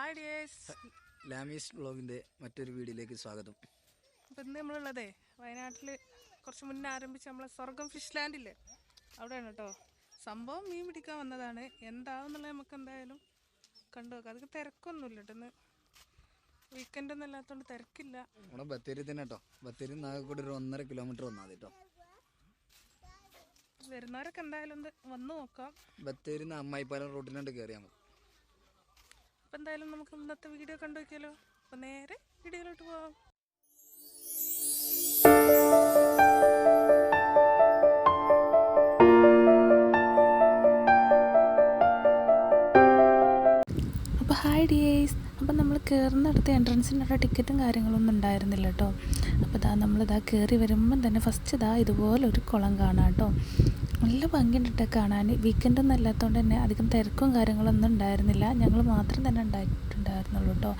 Hi dears Lamees വ്ളോഗിന്റെ മറ്റൊരു വീഡിയോയിലേക്ക് സ്വാഗതം. അപ്പോൾ ഇന്ന് നമ്മളുള്ളതേ വയനാട്ടിൽ കുറച്ച് മുന്നേ ആരംഭിച്ച നമ്മളെ സ്വർഗം ഫിഷ് ലാൻഡില്ലേ അവിടെയാണ് കേട്ടോ. സംഭവം മീൻ പിടിക്കാൻ വന്നതാണ്. എന്താവുന്നുള്ളത് നമുക്ക് എന്തായാലും കണ്ടു നോക്കാം. അതൊക്കെ തിരക്കൊന്നുമില്ല കേട്ടോ ഇന്ന്. വീക്കെൻഡ് ഒന്നും അല്ലാത്തതുകൊണ്ട് തിരക്കില്ല. നമ്മുടെ ബത്തേരി തന്നെ കേട്ടോ. ബത്തേരി നാഗക്കൂടെ ഒരു ഒന്നര കിലോമീറ്റർ വന്നാൽ കേട്ടോ. വരുന്നവരൊക്കെ എന്തായാലും ഒന്ന് വന്ന് നോക്കാം. ബത്തേരി അമ്മായിപ്പാലം റൂട്ടിലോട്ട് കയറിയാൽ മതി. അപ്പം എന്തായാലും നമുക്ക് ഇന്നത്തെ വീഡിയോ കണ്ടു നോക്കിയാലോ? അപ്പം നേരെ വീഡിയോയിലോട്ട് പോവാം. അപ്പോൾ ഹായ് ഡിയേഴ്സ്. അപ്പോൾ നമ്മൾ കയറുന്നിടത്ത് എൻട്രൻസിനുള്ള ടിക്കറ്റും കാര്യങ്ങളൊന്നും ഉണ്ടായിരുന്നില്ല കേട്ടോ. അപ്പോൾ ഇതാ നമ്മളിതാ കയറി വരുമ്പം തന്നെ ഫസ്റ്റ് ഇതാ ഇതുപോലെ ഒരു കുളം കാണാം കേട്ടോ. നല്ല ഭംഗിയുണ്ട് കേട്ടോ കാണാൻ. വീക്കെൻഡൊന്നും അല്ലാത്തതുകൊണ്ട് തന്നെ അധികം തിരക്കും കാര്യങ്ങളൊന്നും ഉണ്ടായിരുന്നില്ല. ഞങ്ങൾ മാത്രം തന്നെ ഉണ്ടായിട്ടുണ്ടായിരുന്നുള്ളൂ കേട്ടോ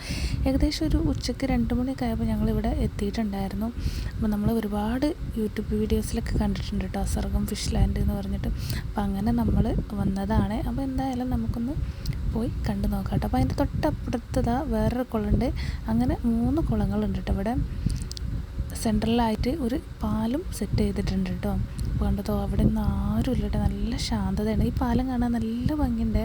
ഏകദേശം ഒരു ഉച്ചയ്ക്ക് രണ്ട് മണിയൊക്കെ ആയപ്പോൾ ഞങ്ങളിവിടെ എത്തിയിട്ടുണ്ടായിരുന്നു. അപ്പോൾ നമ്മൾ ഒരുപാട് യൂട്യൂബ് വീഡിയോസിലൊക്കെ കണ്ടിട്ടുണ്ട് കേട്ടോ സർഗം ഫിഷ് ലാൻഡ് എന്ന് പറഞ്ഞിട്ട്. അപ്പോൾ അങ്ങനെ നമ്മൾ വന്നതാണ്. അപ്പോൾ എന്തായാലും നമുക്കൊന്ന് പോയി കണ്ടു നോക്കാം കേട്ടോ അപ്പോൾ അതിന്റെ തൊട്ടപ്പുറത്തതാ വേറൊരു കുളമുണ്ട് അങ്ങനെ മൂന്ന് കുളങ്ങളുണ്ട് കേട്ടോ ഇവിടെ. സെൻട്രലായിട്ട് ഒരു പാലും സെറ്റ് ചെയ്തിട്ടുണ്ട് കേട്ടോ അപ്പോൾ കണ്ടതോ അവിടെ നിന്ന് ആരും കേട്ടോ നല്ല ശാന്തതയാണ്. ഈ പാലം കാണാൻ നല്ല ഭംഗിയുണ്ട്.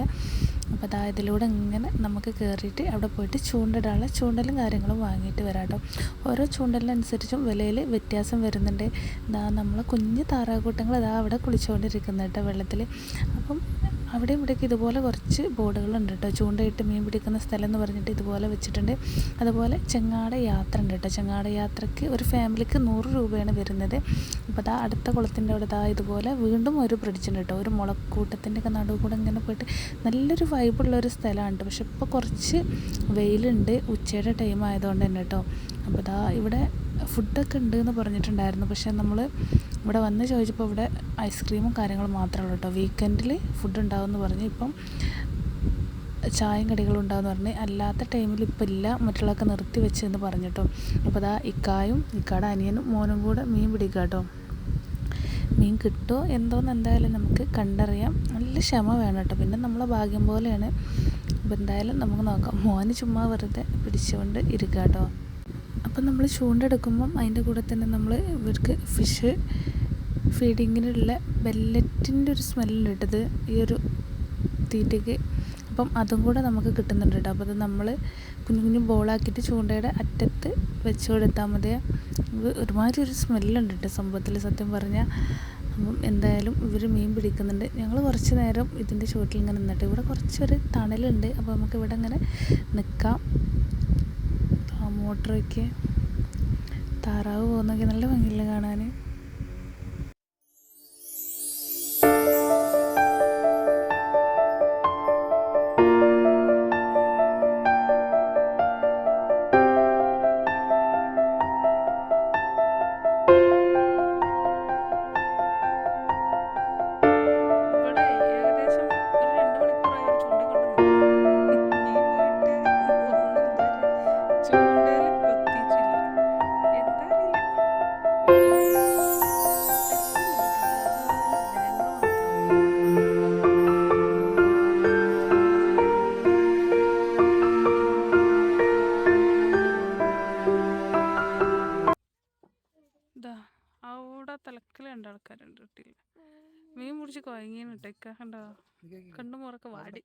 അപ്പോൾ അതാ ഇതിലൂടെ ഇങ്ങനെ നമുക്ക് കയറിയിട്ട് അവിടെ പോയിട്ട് ചൂണ്ടിടാനുള്ള ചൂണ്ടലും കാര്യങ്ങളും വാങ്ങിയിട്ട് വരാം കേട്ടോ ഓരോ ചൂണ്ടലിനനുസരിച്ചും വിലയിൽ വ്യത്യാസം വരുന്നുണ്ട്. ഇതാ നമ്മൾ കുഞ്ഞ് താറാക്കൂട്ടങ്ങൾ ഇതാ അവിടെ കുളിച്ചുകൊണ്ടിരിക്കുന്നത് കേട്ടോ വെള്ളത്തിൽ അപ്പം അവിടെ ഇവിടേക്ക് ഇതുപോലെ കുറച്ച് ബോർഡുകളുണ്ട് കേട്ടോ. ചൂണ്ടയിട്ട് മീൻ പിടിക്കുന്ന സ്ഥലം എന്ന് പറഞ്ഞിട്ട് ഇതുപോലെ വെച്ചിട്ടുണ്ട്. അതുപോലെ ചെങ്ങാട യാത്ര ഉണ്ട് കേട്ടോ. ചെങ്ങാട യാത്രയ്ക്ക് ഒരു ഫാമിലിക്ക് നൂറ് രൂപയാണ് വരുന്നത്. അപ്പോൾ അതാ അടുത്ത കുളത്തിന്റെ അവിടെ ദാ ഇതുപോലെ വീണ്ടും ഒരു ബ്രിഡ്ജ് ഉണ്ട് കേട്ടോ. ഒരു മുളക്കൂട്ടത്തിന്റെ ഒക്കെ നടുവ് കൂടെ ഇങ്ങനെ പോയിട്ട് നല്ലൊരു വൈബുള്ള ഒരു സ്ഥലമാണ് കേട്ടോ. പക്ഷെ ഇപ്പോൾ കുറച്ച് വെയിലുണ്ട്. ഉച്ചയുടെ ടൈം ആയതുകൊണ്ട് തന്നെ കേട്ടോ. അപ്പോൾ ദാ ഇവിടെ ഫുഡൊക്കെ ഉണ്ട് എന്ന് പറഞ്ഞിട്ടുണ്ടായിരുന്നു. പക്ഷേ നമ്മൾ ഇവിടെ വന്ന് ചോദിച്ചപ്പോൾ ഇവിടെ ഐസ്ക്രീമും കാര്യങ്ങളും മാത്രമേ ഉള്ളൂ കേട്ടോ. വീക്കെൻഡിൽ ഫുഡ് ഉണ്ടാവുമെന്ന് പറഞ്ഞ്. ഇപ്പം ചായയും കടികളും ഉണ്ടാവുമെന്ന് പറഞ്ഞ്. അല്ലാത്ത ടൈമിൽ ഇപ്പം ഇല്ല. മറ്റുള്ളതൊക്കെ നിർത്തി വെച്ചെന്ന് പറഞ്ഞിട്ടോ അപ്പോൾ അതാ ഇക്കായും ഇക്കാടെ അനിയനും മോനും കൂടെ മീൻ പിടിക്കുക കേട്ടോ. മീൻ കിട്ടുമോ എന്തോന്ന് എന്തായാലും നമുക്ക് കണ്ടറിയാം. നല്ല ക്ഷമ വേണം കേട്ടോ. പിന്നെ നമ്മളെ ഭാഗ്യം പോലെയാണ്. അപ്പോൾ എന്തായാലും നമുക്ക് നോക്കാം. മോന് ചുമ്മാ വെറുതെ പിടിച്ചുകൊണ്ട് ഇരിക്കുക കേട്ടോ. അപ്പം നമ്മൾ ചൂണ്ടെടുക്കുമ്പം അതിന്റെ കൂടെ തന്നെ നമ്മൾ ഇവർക്ക് ഫിഷ് ഫീഡിങ്ങിനുള്ള ബെല്ലറ്റിന്റെ ഒരു സ്മെല്ലുണ്ട് ഇട്ടത് ഈ ഒരു തീറ്റയ്ക്ക്. അപ്പം അതും കൂടെ നമുക്ക് കിട്ടുന്നുണ്ട് കേട്ടോ. അപ്പോൾ അത് നമ്മൾ കുഞ്ഞു കുഞ്ഞു ബോളാക്കിയിട്ട് ചൂണ്ടയുടെ അറ്റത്ത് വെച്ച് കൊടുത്താൽ മതി. ഒരുമാതിരി ഒരു സ്മെല്ലുണ്ട് കേട്ടോ സംഭവത്തിൽ സത്യം പറഞ്ഞാൽ. അപ്പം എന്തായാലും ഇവർ മീൻ പിടിക്കുന്നുണ്ട്. ഞങ്ങൾ കുറച്ച് നേരം ഇതിന്റെ ചുവട്ടിൽ ഇങ്ങനെ നിന്നിട്ട് ഇവിടെ കുറച്ചൊരു തണലുണ്ട്. അപ്പോൾ നമുക്ക് ഇവിടെ ഇങ്ങനെ നിൽക്കാം. മോട്ടറൊക്കെ താറാവ് പോകുന്നൊക്കെ നല്ല അവിടെ തലക്കലുണ്ട് ആൾക്കാരുണ്ട് കിട്ടിയില്ല. മീൻ പിടിച്ച് ഇട്ടേക്കാ കണ്ടോ കണ്ടു മുറക്കെ വാടി.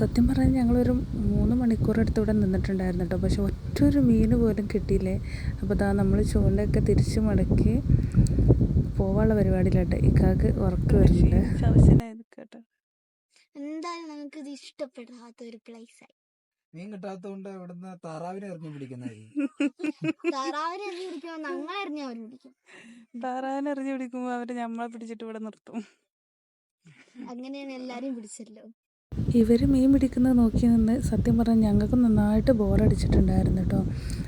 സത്യം പറഞ്ഞാൽ ഞങ്ങളൊരു മൂന്ന് മണിക്കൂർ അടുത്ത് ഇവിടെ നിന്നിട്ടുണ്ടായിരുന്നു കേട്ടോ. പക്ഷെ ഒറ്റൊരു മീൻ പോലും കിട്ടിയില്ലേ. അപ്പോൾ അതാ നമ്മൾ ചൂണ്ടയൊക്കെ തിരിച്ച് മടക്കി പോവാനുള്ള പരിപാടിയിലാട്ടെ ഇക്കാക്ക് ഉറക്ക് വരുന്നുണ്ട്. എന്തായാലും നമുക്ക് ഇത് ഇഷ്ടപ്പെടാത്ത ഒരു പ്ലേസ് ആയി. മീൻ കിട്ടാത്തതുകൊണ്ട് ഇവിടുന്ന് താറാവിനെ എറിഞ്ഞു പിടിക്കുന്നതായിരിക്കും താറാവിനെ എറിഞ്ഞു പിടിക്കുമ്പോ ഞങ്ങളെ എറിഞ്ഞു അവർ പിടിക്കും. താറാവിനെ എറിഞ്ഞു പിടിക്കുമ്പോൾ അവർ നമ്മളെ പിടിച്ചിട്ട് ഇവിടെ നിർത്തും. അങ്ങനെയാണ് എല്ലാരും പിടിച്ചല്ലോ. ഇവർ മീൻ പിടിക്കുന്നത് നോക്കി നിന്ന് സത്യം പറഞ്ഞാൽ ഞങ്ങൾക്ക് നന്നായിട്ട് ബോറടിച്ചിട്ടുണ്ടായിരുന്നു കേട്ടോ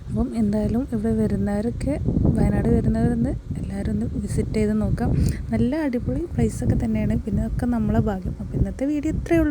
അപ്പം എന്തായാലും ഇവിടെ വരുന്നവരൊക്കെ വയനാട് വരുന്നവരൊന്ന് എല്ലാവരും ഒന്ന് വിസിറ്റ് ചെയ്ത് നോക്കാം. നല്ല അടിപൊളി പ്ലേസ് ഒക്കെ തന്നെയാണ്. പിന്നെ ഒക്കെ നമ്മളെ ഭാഗ്യം. അപ്പോൾ ഇന്നത്തെ വീഡിയോ ഇത്രയേ ഉള്ളൂ.